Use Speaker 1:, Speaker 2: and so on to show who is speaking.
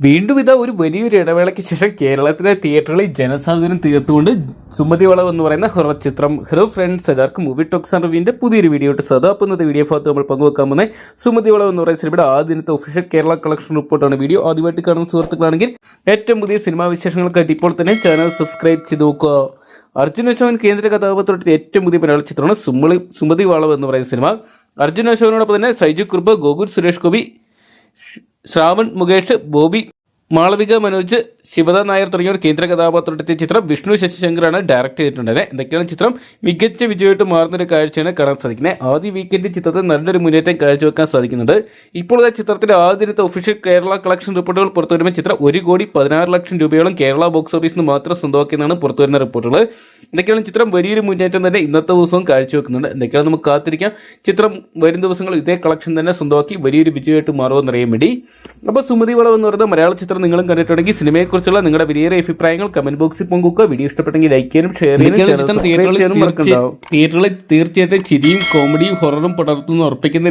Speaker 1: വീണ്ടും ഇതാ ഒരു വലിയൊരു ഇടവേളയ്ക്ക് ശേഷം കേരളത്തിലെ തിയേറ്ററുകളിൽ ജനസാഗരം തീർത്തുകൊണ്ട് സുമതി വളവ് എന്ന് പറയുന്ന ഹൊറർ ചിത്രം ഹലോ ഫ്രണ്ട്സ് എല്ലാവർക്കും മൂവി ടോക്സ് ആൻഡ് റിവ്യൂവിന്റെ പുതിയൊരു വീഡിയോ ഇട്ട് സദാ അപ്പം ഇന്നത്തെ വീഡിയോ ഭാഗത്ത് നമ്മൾ പങ്കുവെക്കാൻ പോകുന്നത് സുമതി വളവ് എന്ന് പറയുന്ന സിനിമയുടെ ആദ്യത്തെ ഒഫീഷ്യൽ കേരള കളക്ഷൻ റിപ്പോർട്ടാണ് വീഡിയോ ആദ്യമായിട്ട് കാണുന്ന സുഹൃത്തുക്കളാണെങ്കിൽ ഏറ്റവും പുതിയ സിനിമാ വിശേഷങ്ങൾക്കായിട്ട് ഇപ്പോൾ തന്നെ ചാനൽ സബ്സ്ക്രൈബ് ചെയ്ത് നോക്കുക. അർജുൻ അശോകൻ കേന്ദ്ര കഥാപാത്രത്തിൽ ഏറ്റവും പുതിയ മലയാള ചിത്രമാണ് സുമളി സുമതി വളവ് എന്ന് പറയുന്ന സിനിമ അർജുൻ അശോകനോടൊപ്പം തന്നെ സൈജു കുർബ ഗോകുൽ സുരേഷ് ഗോപി ശ്രാവൺ മുകേഷ് ബോബി മാളവിക മനോജ് ശിവദ നായർ തുടങ്ങിയ ഒരു കേന്ദ്ര കഥാപാത്രത്തെ ചിത്രം വിഷ്ണു ശശിശങ്കറാണ് ഡയറക്റ്റ് ചെയ്തിട്ടുണ്ടായത്. എന്തൊക്കെയാണ് ചിത്രം? മികച്ച വിജയമായിട്ട് മാറുന്നൊരു കാഴ്ചയാണ് കാണാൻ സാധിക്കുന്നത്. ആദ്യ വീക്കെൻഡ് ചിത്രത്തിൽ നല്ലൊരു മുന്നേറ്റം കാഴ്ചവെക്കാൻ സാധിക്കുന്നുണ്ട്. ഇപ്പോൾ ആ ആദ്യ ദിനത്തെ ഒഫീഷ്യൽ കേരള കളക്ഷൻ റിപ്പോർട്ടുകൾ പുറത്തുവരുമ്പോൾ ചിത്രം ഒരു കോടി പതിനാറ് ലക്ഷം രൂപയോളം കേരള ബോക്സ് ഓഫീസിൽ നിന്ന് മാത്രം സ്വന്തമാക്കിയെന്നാണ് പുറത്തുവരുന്ന റിപ്പോർട്ടുകൾ. എന്തൊക്കെയാണ് ചിത്രം? വലിയൊരു മുന്നേറ്റം തന്നെ ഇന്നത്തെ ദിവസവും കാഴ്ചവെക്കുന്നുണ്ട്. എന്തൊക്കെയാണ് നമുക്ക് കാത്തിരിക്കാം. ചിത്രം വരും ദിവസങ്ങൾ ഇതേ കളക്ഷൻ തന്നെ സ്വന്തമാക്കി വലിയൊരു വിജയമായിട്ട് മാറുമെന്നറിയാൻ വേണ്ടി. അപ്പോൾ സുമതി വളവ് എന്ന് പറയുന്ന മലയാള ചിത്രം നിങ്ങളും കണ്ടിട്ടുണ്ടെങ്കിൽ സിനിമയെക്കുറിച്ചുള്ള നിങ്ങളുടെ വലിയ അഭിപ്രായങ്ങൾ കമന്റ് ബോക്സിൽ പങ്കുവെക്കുക. വീഡിയോ ഇഷ്ടപ്പെട്ടെങ്കിൽ ലൈക്ക് ചെയ്യാനും ഷെയർ ചെയ്യാനും തിയേറ്ററുകളിൽ തീർച്ചയായിട്ടും ചിരിയും കോമഡിയും ഹൊററും പടർത്തുന്ന ഉറപ്പിക്കുന്ന